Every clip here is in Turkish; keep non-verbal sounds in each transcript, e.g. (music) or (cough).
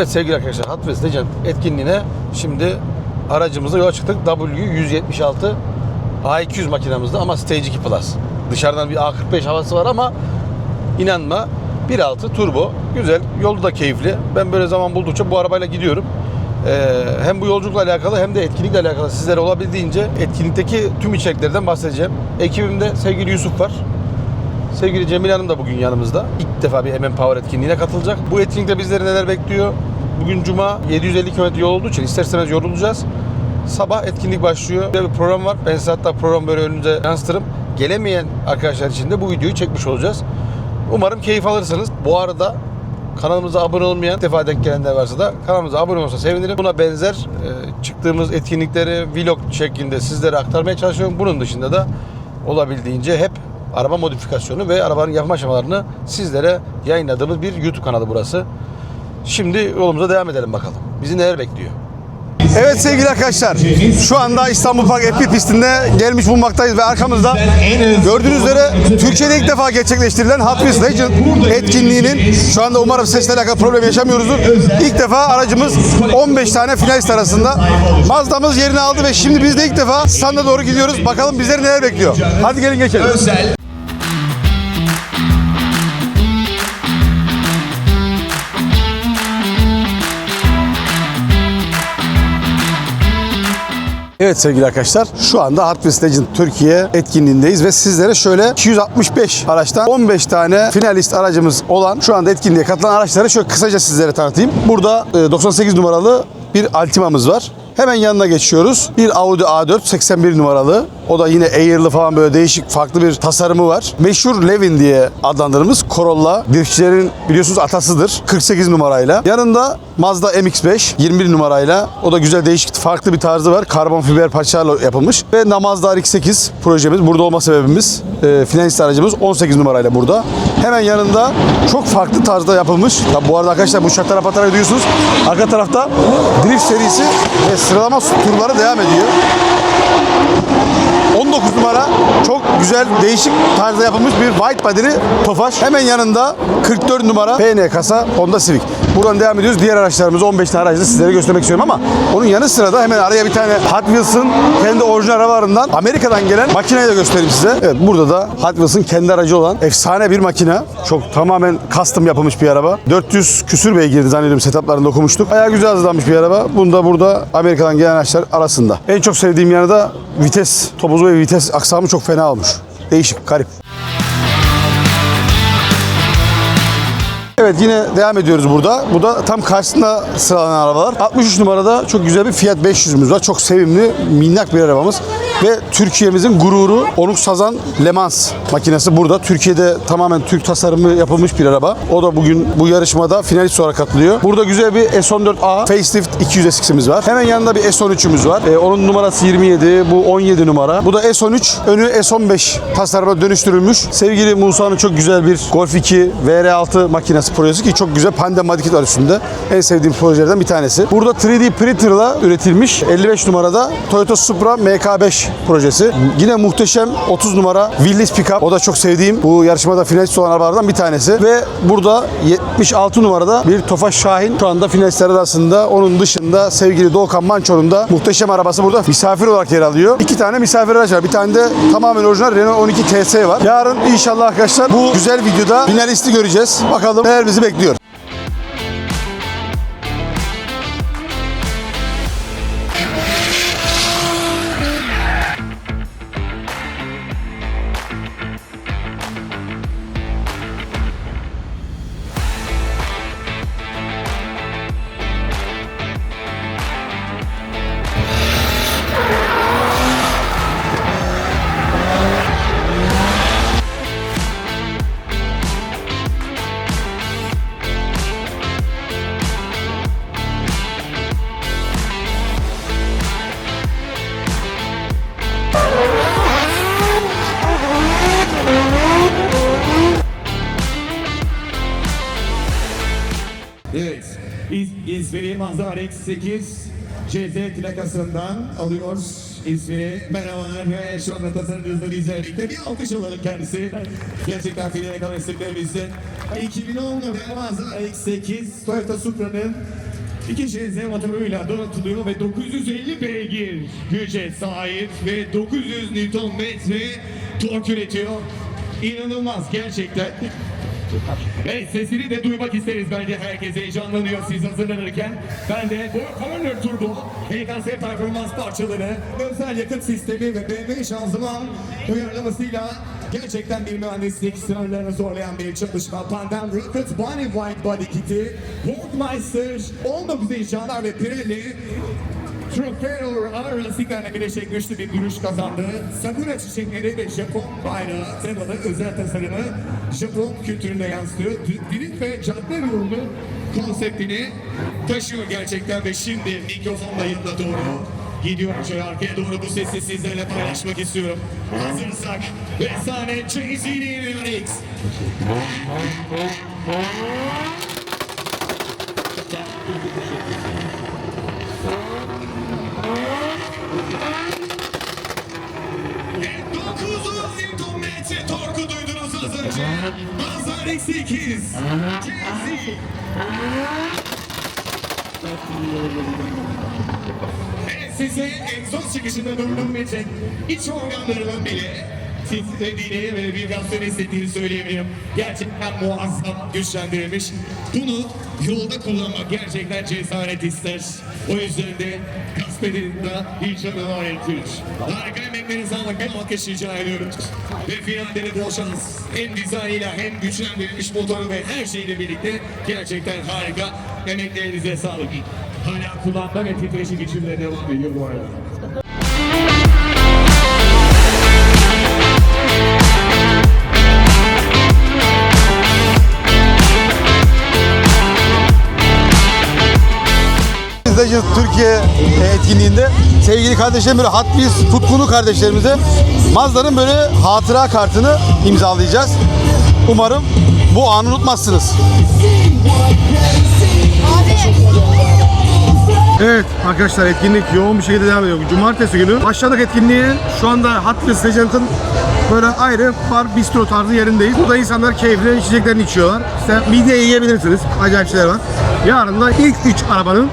Evet sevgili arkadaşlar Hot Wheels Legend etkinliğine şimdi aracımızla yola çıktık. W176 A200 makinamızda ama Stage 2 Plus. Dışarıdan bir A45 havası var ama inanma 1.6 turbo. Güzel. Yolu da keyifli. Ben böyle zaman buldukça bu arabayla gidiyorum. Ee, hem bu yolculukla alakalı hem de etkinlikle alakalı sizlere olabildiğince etkinlikteki tüm içeriklerden bahsedeceğim. Ekibimde sevgili Yusuf var. Sevgili Cemil Hanım da bugün yanımızda. İlk defa bir MM Power etkinliğine katılacak. Bu etkinlikte bizleri neler bekliyor? Bugün Cuma 750 km yol olduğu için ister istemez yorulacağız. Sabah etkinlik başlıyor. Böyle bir program var. Ben size hatta program böyle önünüze yansıtırım. Gelemeyen arkadaşlar için de bu videoyu çekmiş olacağız. Umarım keyif alırsınız. Bu arada kanalımıza abone olmayan defa denk gelenler varsa da kanalımıza abone olursa sevinirim. Buna benzer e, çıktığımız etkinlikleri vlog şeklinde sizlere aktarmaya çalışıyorum. Bunun dışında da olabildiğince hep araba modifikasyonu ve arabanın yapım aşamalarını sizlere yayınladığımız bir YouTube kanalı burası. Şimdi yolumuza devam edelim bakalım. Bizi neler bekliyor? Evet sevgili arkadaşlar, şu anda İstanbul Park F1 pistinde gelmiş bulunmaktayız ve arkamızda gördüğünüz üzere Türkiye'de ilk defa gerçekleştirilen Hot Wheels Legend etkinliğinin şu anda umarım sesle alakalı problem yaşamıyoruzdur. İlk defa aracımız 15 tane finalist arasında. Mazda'mız yerini aldı ve şimdi biz de ilk defa standa doğru gidiyoruz. Bakalım bizleri neler bekliyor. Hadi gelin geçelim. Evet sevgili arkadaşlar şu anda Legend Türkiye etkinliğindeyiz ve sizlere şöyle 265 araçtan 15 tane finalist aracımız olan şu anda etkinliğe katılan araçları şöyle kısaca sizlere tanıtayım. Burada e, 98 numaralı bir Altima'mız var. Hemen yanına geçiyoruz. Bir Audi A4 81 numaralı. O da yine Air'lı falan böyle değişik farklı bir tasarımı var. Meşhur Levin diye adlandırdığımız Corolla driftçilerin biliyorsunuz atasıdır. 48 numarayla. Yanında Mazda MX-5 21 numarayla. O da güzel değişik farklı bir tarzı var. Karbon fiber parçalarla yapılmış. Ve Namazda RX-8 projemiz. Burada olma sebebimiz e, finalist aracımız 18 numarayla burada. Hemen yanında çok farklı tarzda yapılmış. Tabi bu arada arkadaşlar bu şatara patara duyuyorsunuz. Arka tarafta drift serisi ve sıralama turları devam ediyor. 19 numara çok güzel değişik tarzda yapılmış bir white body'li Tofaş. Hemen yanında 44 numara PN kasa Honda Civic. Buradan devam ediyoruz. Diğer araçlarımızı 15 tane aracı sizlere göstermek istiyorum ama onun yanı sıra da hemen araya bir tane Hot Wheels'ın kendi orijinal arabalarından Amerika'dan gelen makineyi de göstereyim size. Evet burada da Hot Wheels'ın kendi aracı olan efsane bir makine. Çok tamamen custom yapılmış bir araba. 400 küsür beygirdi zannediyorum setuplarında okumuştuk. Bayağı güzel hazırlanmış bir araba. Bunda burada Amerika'dan gelen araçlar arasında. En çok sevdiğim yanı da vites topuzu ve vites aksamı çok fena olmuş. Değişik, garip. Evet yine devam ediyoruz burada. Bu da tam karşısında sıralanan arabalar. 63 numarada çok güzel bir Fiat 500'ümüz var. Çok sevimli, minnak bir arabamız. Ve Türkiye'mizin gururu Onuk Sazan Le Mans makinesi burada. Türkiye'de tamamen Türk tasarımı yapılmış bir araba. O da bugün bu yarışmada finalist olarak katılıyor. Burada güzel bir S14A Facelift 200 SX'imiz var. Hemen yanında bir S13'ümüz var. Ee, onun numarası 27, bu 17 numara. Bu da S13, önü S15 tasarıma dönüştürülmüş. Sevgili Musa'nın çok güzel bir Golf 2 VR6 makinesi projesi ki çok güzel pandem madikit var. En sevdiğim projelerden bir tanesi. Burada 3D printer'la üretilmiş 55 numarada Toyota Supra MK5 projesi. Yine muhteşem 30 numara Willys Pickup. O da çok sevdiğim bu yarışmada finalist olan arabalardan bir tanesi. Ve burada 76 numarada bir Tofaş Şahin şu anda finalistler arasında. Onun dışında sevgili Doğukan Manço'nun da muhteşem arabası burada misafir olarak yer alıyor. İki tane misafir araç var. Bir tane de tamamen orijinal Renault 12 TS var. Yarın inşallah arkadaşlar bu güzel videoda finalisti göreceğiz. Bakalım neler bizi bekliyor. İz, İzmir Mazda RX-8 CZ plakasından alıyoruz. ismi merhabalar ve şu anda tasarımcımızla bizlerle bir alkış alalım kendisi. Gerçekten finale kalan isimlerimizden 2010 model Mazda X8 Toyota Supra'nın iki şehir motoruyla donatılıyor ve 950 beygir güce sahip ve 900 Nm tork üretiyor. İnanılmaz gerçekten. Evet sesini de duymak isteriz bence herkes heyecanlanıyor siz hazırlanırken. Ben de bu Corner Turbo EKS performans parçaları, özel yakıt sistemi ve BMW şanzıman uyarlamasıyla gerçekten bir mühendislik sınırlarını zorlayan bir çalışma. Pandem Rocket Body White Body Kit'i, Walkmeister, 19 inşaatlar ve Pirelli Trofeo ağır lastiklerle birleşik güçlü bir duruş kazandı. Sakura çiçekleri ve Japon bayrağı temalı özel tasarımı Japon kültürüne yansıtıyor. D- Drift ve cadde yolunu konseptini taşıyor gerçekten ve şimdi mikrofonla yanına doğru gidiyorum şöyle arkaya doğru bu sesi sizlerle paylaşmak istiyorum. Hazırsak efsane Jay-Z'nin remix. Ve önce. Mazda X8. Jay-Z. Evet, size egzoz çıkışında durdurmayacak iç organlarının bile titrediğini ve vibrasyon hissettiğini söyleyebilirim. Gerçekten muazzam güçlendirilmiş. Bunu yolda kullanmak gerçekten cesaret ister. O yüzden de Kaspedin'de bir canavar ettirir. Harika emeklerinize sağlık. Bir alkış rica ediyorum. Ve bol şans. Hem dizaynıyla hem güçlendirilmiş motoru ve her şeyle birlikte gerçekten harika. Emeklerinize sağlık. Hala kullanma ve titreşim geçirmeye devam ediyor bu arada. Türkiye etkinliğinde sevgili kardeşlerim böyle Hot Wheels tutkunu kardeşlerimize Mazda'nın böyle hatıra kartını imzalayacağız. Umarım bu anı unutmazsınız. Evet arkadaşlar etkinlik yoğun bir şekilde devam ediyor. Cumartesi günü başladık etkinliğe. Şu anda Hot Wheels Legends'ın böyle ayrı bar bistro tarzı yerindeyiz. Burada insanlar keyifli içeceklerini içiyorlar. İşte midye yiyebilirsiniz. Acayip şeyler var. Yarın da ilk 3 arabanın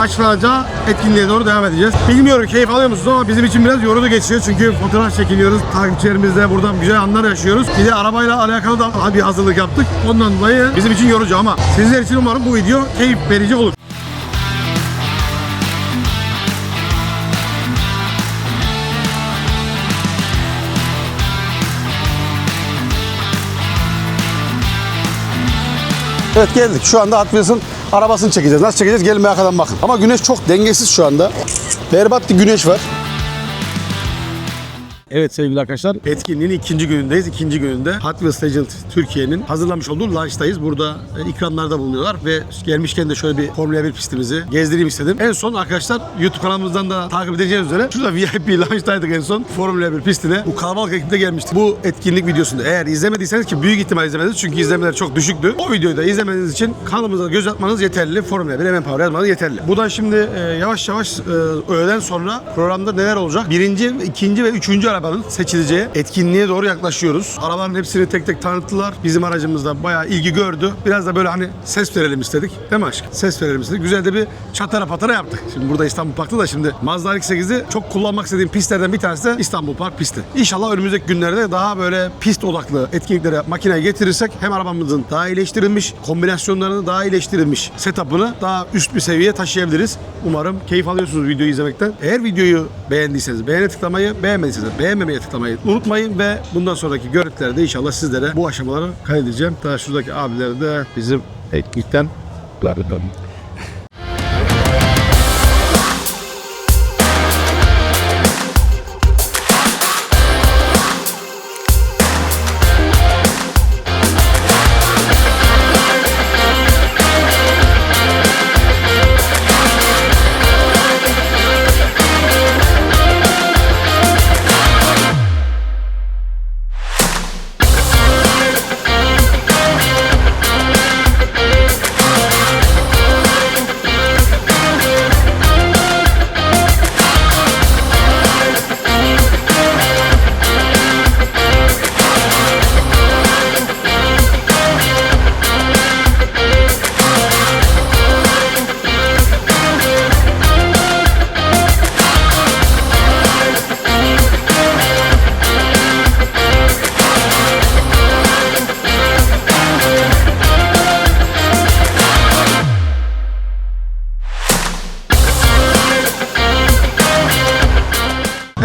açıklanacağı etkinliğe doğru devam edeceğiz. Bilmiyorum keyif alıyor musunuz ama bizim için biraz yorucu geçiyor. Çünkü fotoğraf çekiliyoruz. Takipçilerimizle buradan güzel anlar yaşıyoruz. Bir de arabayla alakalı da bir hazırlık yaptık. Ondan dolayı bizim için yorucu ama sizler için umarım bu video keyif verici olur. Evet geldik. Şu anda Hot arabasını çekeceğiz. Nasıl çekeceğiz? Gelin arkadan bakın. Ama güneş çok dengesiz şu anda. Berbat bir güneş var. Evet sevgili arkadaşlar etkinliğin ikinci günündeyiz. İkinci gününde Hot Wheels Legend Türkiye'nin hazırlamış olduğu launch'tayız. Burada e, ikramlarda bulunuyorlar ve gelmişken de şöyle bir Formula 1 pistimizi gezdireyim istedim. En son arkadaşlar YouTube kanalımızdan da takip edeceğiniz üzere şurada (laughs) VIP launch'taydık en son Formula 1 pistine. Bu kalabalık ekiple gelmiştik. Bu etkinlik videosunda eğer izlemediyseniz ki büyük ihtimal izlemediniz çünkü izlemeler çok düşüktü. O videoyu da izlemeniz için kanalımıza göz atmanız yeterli. Formula 1 hemen power yazmanız yeterli. Buradan şimdi e, yavaş yavaş e, öğleden sonra programda neler olacak? Birinci, ikinci ve üçüncü arabanın seçileceği etkinliğe doğru yaklaşıyoruz. Arabanın hepsini tek tek tanıttılar. Bizim aracımız da bayağı ilgi gördü. Biraz da böyle hani ses verelim istedik. Değil mi aşkım? Ses verelim istedik. Güzel de bir çatara patara yaptık. Şimdi burada İstanbul Park'ta da şimdi Mazda X8'i çok kullanmak istediğim pistlerden bir tanesi de İstanbul Park pisti. İnşallah önümüzdeki günlerde daha böyle pist odaklı etkinliklere makineye getirirsek hem arabamızın daha iyileştirilmiş, kombinasyonlarını daha iyileştirilmiş setup'ını daha üst bir seviyeye taşıyabiliriz. Umarım keyif alıyorsunuz videoyu izlemekten. Eğer videoyu beğendiyseniz beğene tıklamayı, beğenmediyseniz beğenmemeyi tıklamayı unutmayın ve bundan sonraki görüntülerde inşallah sizlere bu aşamaları kaydedeceğim. Daha şuradaki abiler de bizim etkinlikten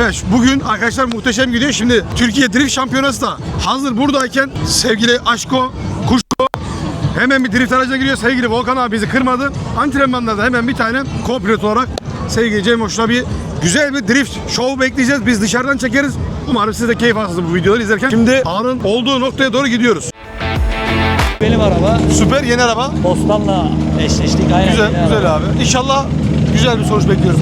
Bugün arkadaşlar muhteşem gidiyor. Şimdi Türkiye Drift Şampiyonası da hazır buradayken sevgili Aşko, Kuşko hemen bir drift aracına giriyor. Sevgili Volkan abi bizi kırmadı. Antrenmanlarda hemen bir tane co-pilot olarak sevgili Cem Hoş'la bir güzel bir drift show bekleyeceğiz. Biz dışarıdan çekeriz. Umarım siz de keyif alırsınız bu videoları izlerken. Şimdi ağanın olduğu noktaya doğru gidiyoruz. Benim araba Süper yeni araba. Bostan'la eşleştik. Aynen Güzel, güzel araba. abi. İnşallah güzel bir sonuç bekliyoruz.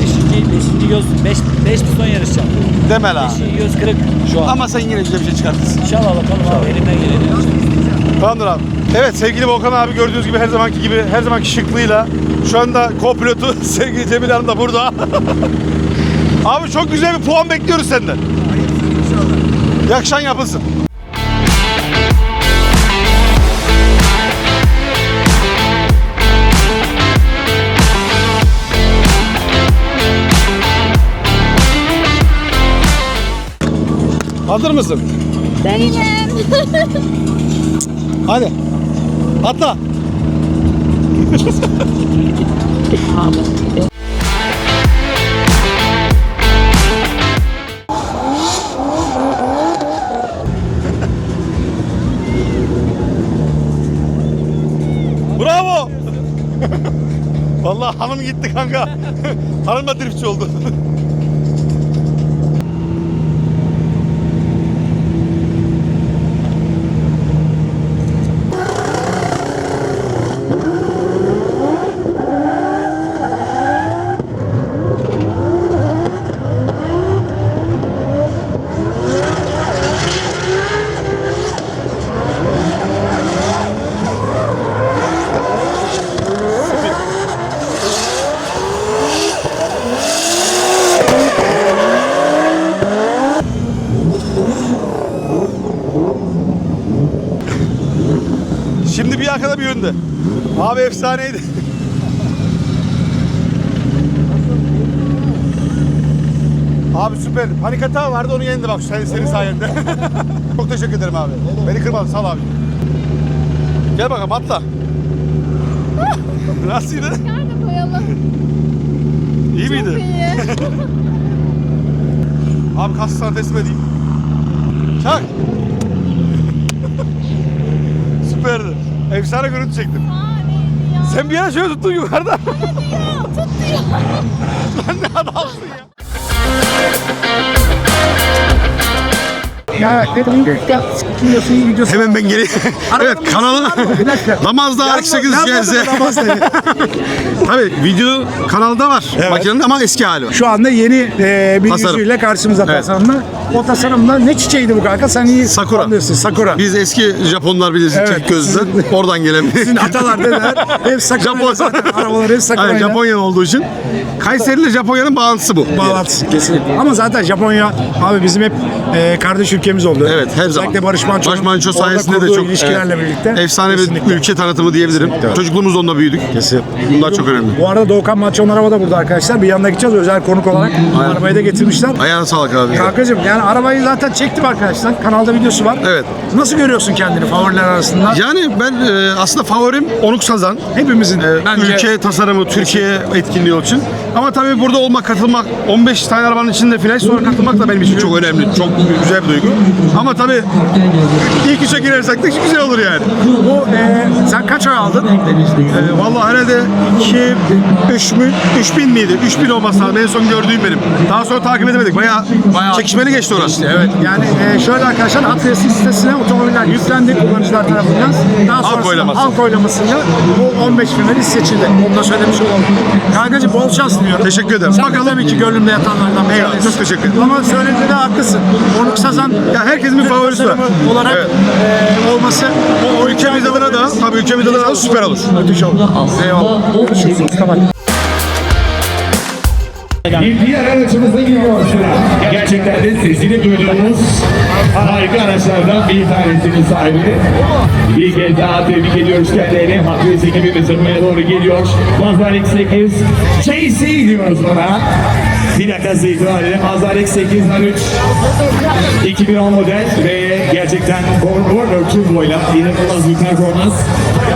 Beşinci, beşinci göz, beş, beş piston yarışacağım. Deme la. Beşinci göz kırık şu an. Ama sen yine güzel bir şey çıkartırsın. İnşallah bakalım abi elimden geleni. Tamamdır abi. Evet sevgili Volkan abi gördüğünüz gibi her zamanki gibi her zamanki şıklığıyla şu anda co-pilotu (laughs) sevgili Cemil Hanım da burada. (laughs) abi çok güzel bir puan bekliyoruz senden. Yakışan yapılsın. Hazır mısın? Değilim. Hadi. Atla. Bravo. Vallahi hanım gitti kanka. hanım da driftçi oldu. Şimdi önde. Abi efsaneydi. (laughs) Abi süper. Panik hata vardı onu yendi bak senin, senin sayende. (laughs) Çok teşekkür ederim abi. Beni kırmadın sağ ol abi. Gel bakalım atla. (laughs) Nerede koyalım? İyi miydi? Çok iyi. Abi kas sana teslim edeyim. Çak. Efsane görüntü çektim. Aa neydi ya? Sen bir ara şöyle tuttun yukarıda. Ya, tuttu ya. Lan ne adamsın ya. Ya dedim ya iyi videosu. Hemen ben geri. (laughs) evet kanalı Namazda Ark 8 GZ. Tabii video kanalda var. Makinenin ama eski hali var. Şu anda yeni e, bir Tasarım. yüzüyle karşımıza Evet. tasarımla. O tasarımda ne çiçeğiydi bu kanka? Sen iyi Sakura. anlıyorsun. Sakura. Biz eski Japonlar bilirsin Evet. tek gözlü. Oradan gelen. Sizin atalar dediler. Hep (laughs) Sakura. Japon. zaten. Arabalar hep Sakura. Aynen Japonya olduğu için. Kayseri ile Japonya'nın bağlantısı bu. Bağlantısı kesinlikle. Ama zaten Japonya abi bizim hep e, kardeş ülkemiz oldu. Evet her zaman. Özellikle Barış Manço'nun Barış Manço sayesinde de çok ilişkilerle evet, birlikte. efsane Kesinlikle. bir ülke tanıtımı diyebilirim. Çocukluğumuzda onunla büyüdük. Kesin. Bunlar çok önemli. Bu arada Doğukan Manço'nun araba da burada arkadaşlar. Bir yanına gideceğiz özel konuk olarak. Arabayı da getirmişler. Ayağına sağlık abi. Kankacığım yani arabayı zaten çektim arkadaşlar. Kanalda videosu var. Evet. Nasıl görüyorsun kendini favoriler arasında? Yani ben e, aslında favorim Onuk Sazan. Hepimizin Ee, bence ülke tasarımı, Türkiye etkinliği için. Ama tabii burada olmak, katılmak, 15 tane arabanın içinde flash sonra katılmak da benim için çok önemli. Çok güzel bir duygu. Ama tabii ilk üçe girersek de güzel olur yani. bu e, sen kaç oy aldın? Ee, vallahi herhalde 2, 3 mü? 3000 miydi? 3000 olması lazım. En son gördüğüm benim. Daha sonra takip edemedik. Bayağı, Bayağı- çekişmeli geçti orası. Evet yani e, şöyle arkadaşlar Atlas'ın sitesine otomobiller yüklendi kullanıcılar tarafından. Daha sonrasında oylaması. halk oylamasıyla bu 15 finalist seçildi. Onu da söylemiş olalım. Kankacığım bol şans diliyorum. Teşekkür ederim. Bakalım. ki gönlümde yatanlardan Eyvallah, çok teşekkür ederim. Ama söylediğinde haklısın. Onuk Sazan Ya herkesin bir favorisi var. olarak Evet. e, olması O, o ülkemiz adına da, tabii ülkemiz adına da süper olur. müthiş oldu. Eyvallah. Görüşürüz. Kapat. Bir diğer aracımıza giriyor. Gerçekten de sesini duyduğumuz harika araçlardan bir tanesinin sahibi. Bir kez daha tebrik ediyoruz kendilerini. Hakkı ekibimiz buraya doğru geliyor. Mazda X8 JC diyoruz buna. plakası itibariyle Mazda RX-813 2010 model ve gerçekten Warner Turbo ile inanılmaz bir performans.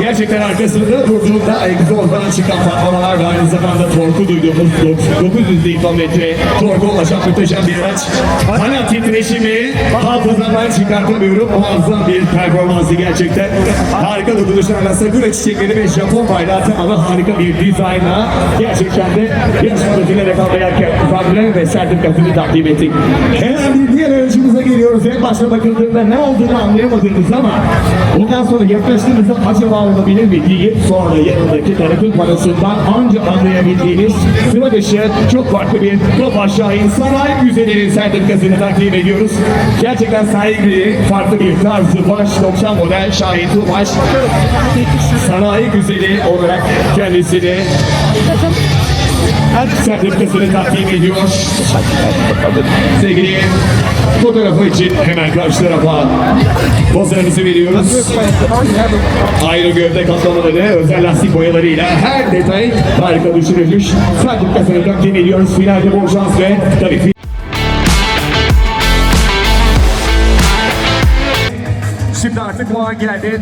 Gerçekten arkasında durduğunda egzozdan çıkan patlamalar ve aynı zamanda torku duyduğumuz 900 Nm torku ulaşan muhteşem bir araç. Kanat titreşimi hafızamdan çıkartamıyorum. Muazzam bir performansı gerçekten. Harika dokunuşlarla sakura çiçekleri ve Japon bayrağı temalı harika bir dizaynla gerçekten de yarışmada finale kalmaya kalmaya ve sertifikasını takdim ettik. Hemen bir diğer yarışımıza geliyoruz. En başta bakıldığında ne olduğunu anlayamadığınız ama ondan sonra yaklaştığınızda acaba olabilir mi diye sonra yanındaki tarafın parasından anca anlayabildiğiniz sıra dışı çok farklı bir top aşağı sanayi müzelerin sertifikasını takdim ediyoruz. Gerçekten saygılı, farklı bir tarzı baş 90 model Şahin Tuğbaş sanayi güzeli olarak kendisini sertifikasını takdim ediyor. Sevgili fotoğrafı için hemen karşı tarafa pozlarınızı veriyoruz. Ayrı gövde kaplamaları, özel lastik boyalarıyla her detay harika düşünülmüş. Sertifikasını takdim ediyoruz. Finalde bol şans ve tabii Şimdi artık o an geldi.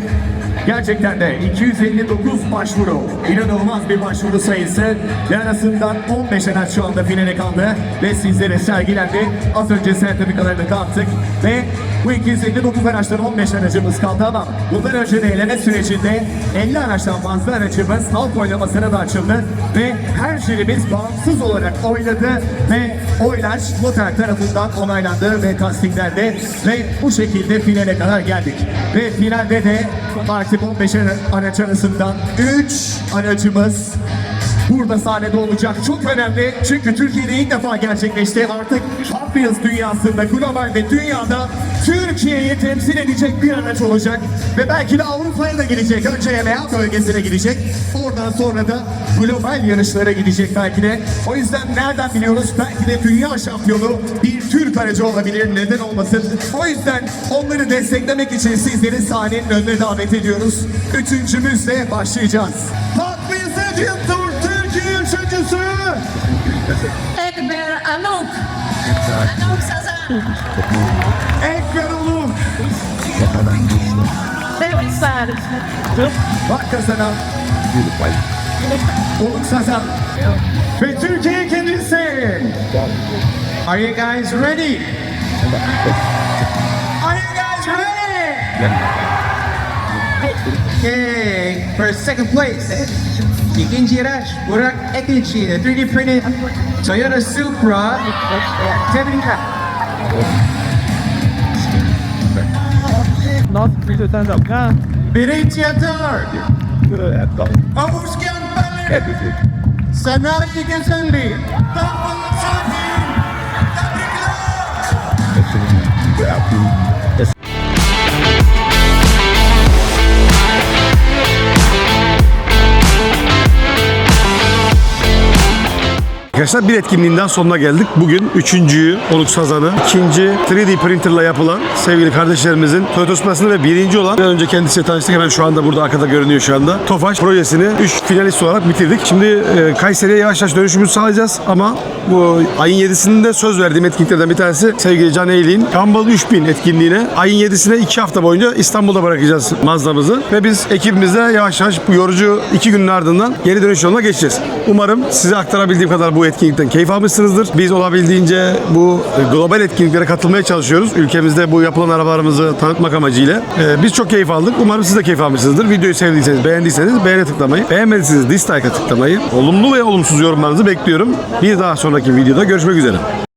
Gerçekten de 259 başvuru. İnanılmaz bir başvuru sayısı. Ve arasından 15 araç şu anda finale kaldı. Ve sizlere sergilendi. Az önce sertifikalarını dağıttık. Ve bu 259 araçtan 15 aracımız kaldı ama bundan önce de eleme sürecinde 50 araçtan fazla aracımız halk oylamasına da açıldı. Ve her jürimiz bağımsız olarak oyladı. Ve oylar noter tarafından onaylandı ve tasdiklendi. Ve bu şekilde finale kadar geldik. Ve finalde de artık 15 araç arasından 3 aracımız burada sahnede olacak. Çok önemli çünkü Türkiye'de ilk defa gerçekleşti. Artık Wheels dünyasında, global ve dünyada Türkiye'yi temsil edecek bir araç olacak. Ve belki de Avrupa'ya da gidecek. Önce EMEA bölgesine gidecek. Oradan sonra da global yarışlara gidecek belki de. O yüzden nereden biliyoruz? Belki de dünya şampiyonu bir Türk aracı olabilir. Neden olmasın? O yüzden onları desteklemek için sizleri sahnenin önüne davet ediyoruz. Üçüncümüzle başlayacağız. Hot Wheels Hutchinson. Ekber Anouk. Anouk Sazan. Ekber Anouk. Ne kadar güçlü. Tebrikler. Bak kazana. Oluk Sazan. Ve Türkiye kendisi. Are you guys ready? Are you guys ready? Yeah. Okay for second place, Ikinji Rash, Burak Ekinci, the 3D printed Toyota Supra, Nossa, que tá andando cá. Birinci Atar. Oğuzkan Balir. Sanar Diken Sandi. Arkadaşlar bir etkinliğinden sonuna geldik. Bugün üçüncüyü, Oluk Sazan'ı, ikinci 3D printerla yapılan sevgili kardeşlerimizin Toyota Supra'sını ve birinci olan bir önce kendisiyle tanıştık. Hemen şu anda burada arkada görünüyor şu anda. Tofaş projesini 3 finalist olarak bitirdik. Şimdi e, Kayseri'ye yavaş yavaş dönüşümüzü sağlayacağız ama bu ayın 7'sinde söz verdiğim etkinliklerden bir tanesi sevgili Can Eylin Gumball 3000 etkinliğine ayın 7'sine 2 hafta boyunca İstanbul'da bırakacağız Mazda'mızı ve biz ekibimizle yavaş yavaş bu yorucu 2 günün ardından geri dönüş yoluna geçeceğiz. Umarım size aktarabildiğim kadar bu etkinlikten keyif almışsınızdır. Biz olabildiğince bu global etkinliklere katılmaya çalışıyoruz. Ülkemizde bu yapılan arabalarımızı tanıtmak amacıyla. E, Biz çok keyif aldık. Umarım siz de keyif almışsınızdır. Videoyu sevdiyseniz, beğendiyseniz beğene tıklamayı, beğenmediyseniz dislike'a tıklamayı, olumlu ve olumsuz yorumlarınızı bekliyorum. Bir daha sonraki videoda görüşmek üzere.